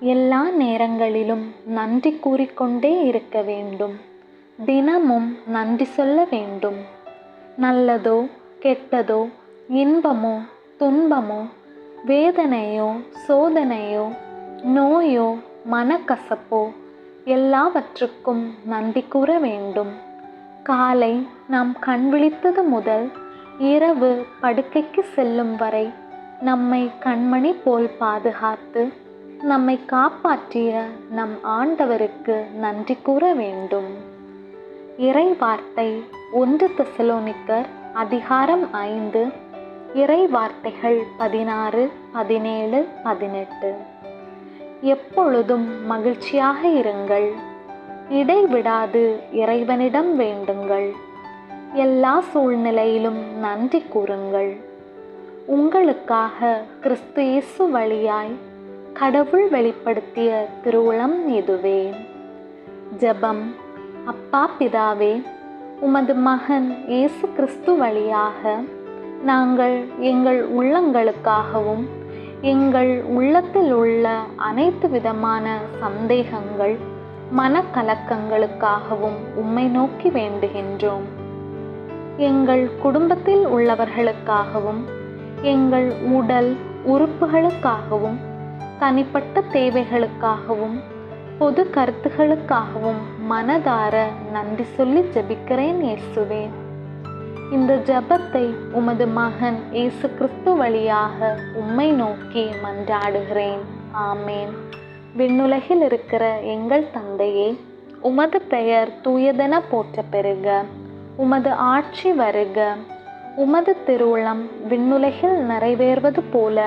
எல்லா நேரங்களிலும் நன்றி கூறிக்கொண்டே இருக்க வேண்டும். தினமும் நன்றி சொல்ல வேண்டும். நல்லதோ கெட்டதோ இன்பமோ துன்பமோ வேதனையோ சோதனையோ நோயோ மனக்கசப்போ எல்லாவற்றுக்கும் நன்றி கூற வேண்டும். காலை நாம் கண் விழித்தது முதல் இரவு படுக்கைக்கு செல்லும் வரை நம்மை கண்மணி போல் பாதுகாத்து நம்மை காப்பாற்றிய நம் ஆண்டவருக்கு நன்றி கூற வேண்டும். இறை வார்த்தை ஒன்று தெசலோனிக்கர் அதிகாரம் ஐந்து இறை வார்த்தைகள் பதினாறு பதினேழு பதினெட்டு. எப்பொழுதும் மகிழ்ச்சியாக இருங்கள். இடைவிடாது இறைவனிடம் வேண்டுங்கள். எல்லா சூழ்நிலையிலும் நன்றி கூறுங்கள். உங்களுக்காக கிறிஸ்து இயேசு வழியாய் கடவுள் வெளிப்படுத்திய திருவுளம் இதுவே. ஜபம் அப்பா பிதாவே உமது மகன் இயேசு கிறிஸ்து வழியாக நாங்கள் எங்கள் உள்ளங்களுக்காகவும் எங்கள் உள்ளத்தில் உள்ள அனைத்து விதமான சந்தேகங்கள் மனக்கலக்கங்களுக்காகவும் உம்மை நோக்கி வேண்டுகின்றோம். எங்கள் குடும்பத்தில் உள்ளவர்களுக்காகவும் எங்கள் உடல் உறுப்புகளுக்காகவும் தனிப்பட்ட தேவைகளுக்காகவும் பொது கருத்துகளுக்காகவும் மனதார நன்றி சொல்லி ஜெபிக்கிறேன் இயேசுவே. இந்த ஜெபத்தை உமது மகன் இயேசு கிறிஸ்து வழியாக உம்மை நோக்கி மன்றாடுகிறேன். ஆமேன். விண்ணுலகில் இருக்கிற எங்கள் தந்தையே உமது பெயர் தூயதென போற்ற பெறுக உமது ஆட்சி வருக. உமது திருவுளம் விண்ணுலகில் நிறைவேறுவது போல